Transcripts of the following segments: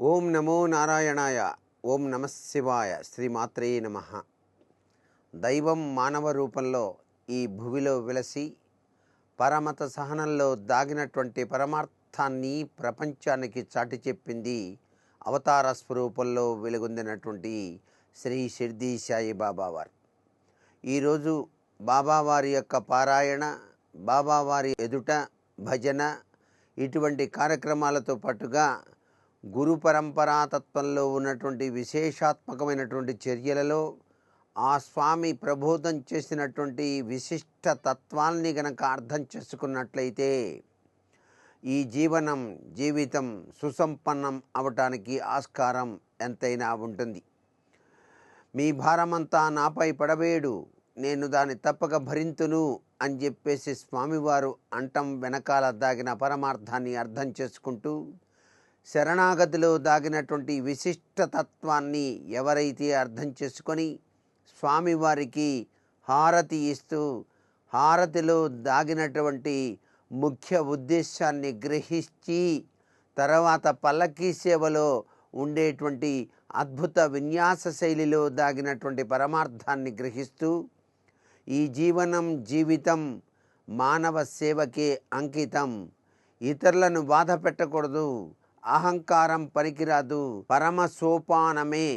ఓం నమో నారాయణాయ ఓం నమశివాయ శ్రీమాత్రే నమ. దైవం మానవ రూపంలో ఈ భువిలో విలసి పరమత సహనంలో దాగినటువంటి పరమార్థాన్ని ప్రపంచానికి చాటి చెప్పింది అవతార స్వరూపంలో వెలుగొందినటువంటి శ్రీ షిర్దీ సాయి బాబావారు. ఈరోజు బాబావారి యొక్క పారాయణ బాబావారి ఎదుట భజన ఇటువంటి కార్యక్రమాలతో పాటుగా గురు పరంపరాతత్వంలో ఉన్నటువంటి విశేషాత్మకమైనటువంటి చర్యలలో ఆ స్వామి ప్రబోధం చేసినటువంటి విశిష్ట తత్వాల్ని గనక అర్థం చేసుకున్నట్లయితే ఈ జీవనం జీవితం సుసంపన్నం అవటానికి ఆస్కారం ఎంతైనా ఉంటుంది. మీ భారమంతా నాపై పడవేడు. నేను దాన్ని తప్పక భరింతును అని చెప్పేసి స్వామివారు అంటం వెనకాల దాగిన పరమార్థాన్ని అర్థం చేసుకుంటూ శరణాగతిలో దాగినటువంటి విశిష్ట తత్వాన్ని ఎవరైతే అర్థం చేసుకొని స్వామివారికి హారతి ఇస్తూ హారతిలో దాగినటువంటి ముఖ్య ఉద్దేశాన్ని గ్రహించి తర్వాత పల్లకీ సేవలో ఉండేటువంటి అద్భుత విన్యాస శైలిలో దాగినటువంటి పరమార్థాన్ని గ్రహిస్తూ ఈ జీవనం జీవితం మానవ సేవకే అంకితం. ఇతరులను బాధ పెట్టకూడదు అహంకారం పనికిరాదు పరమ సోపానమే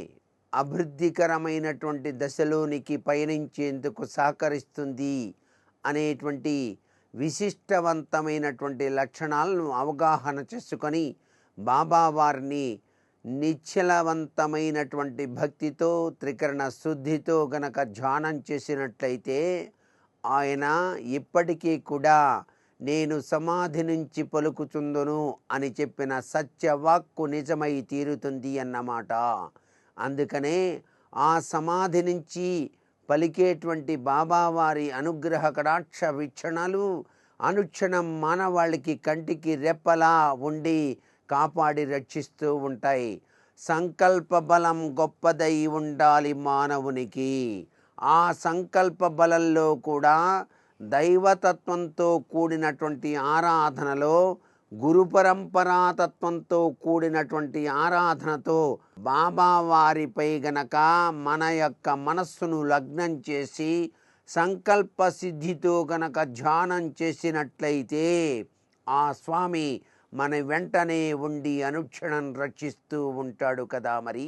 అభివృద్ధికరమైనటువంటి దశలోనికి పయనించేందుకు సహకరిస్తుంది అనేటువంటి విశిష్టవంతమైనటువంటి లక్షణాలను అవగాహన చేసుకొని బాబా వారిని నిశ్చలవంతమైనటువంటి భక్తితో త్రికరణ శుద్ధితో గనక ధ్యానం చేసినట్లయితే ఆయన ఇప్పటికీ కూడా నేను సమాధి నుంచి పలుకుతుందును అని చెప్పిన సత్యవాక్కు నిజమై తీరుతుంది అన్నమాట. అందుకనే ఆ సమాధి నుంచి పలికేటువంటి బాబావారి అనుగ్రహ కడాక్ష వీక్షణలు అనుక్షణం మానవాళికి కంటికి రెప్పలా ఉండి కాపాడి రక్షిస్తూ ఉంటాయి. సంకల్ప బలం గొప్పదై ఉండాలి మానవునికి. ఆ సంకల్ప బలంలో కూడా దైవతత్వంతో కూడినటువంటి ఆరాధనలో గురు పరంపరాతత్వంతో కూడినటువంటి ఆరాధనతో బాబా వారిపై గనక మన యొక్క మనస్సును లగ్నం చేసి సంకల్ప సిద్ధితో గనక ధ్యానం చేసినట్లయితే ఆ స్వామి మన వెంటనే ఉండి అనుక్షణం రక్షిస్తూ ఉంటాడు కదా మరి.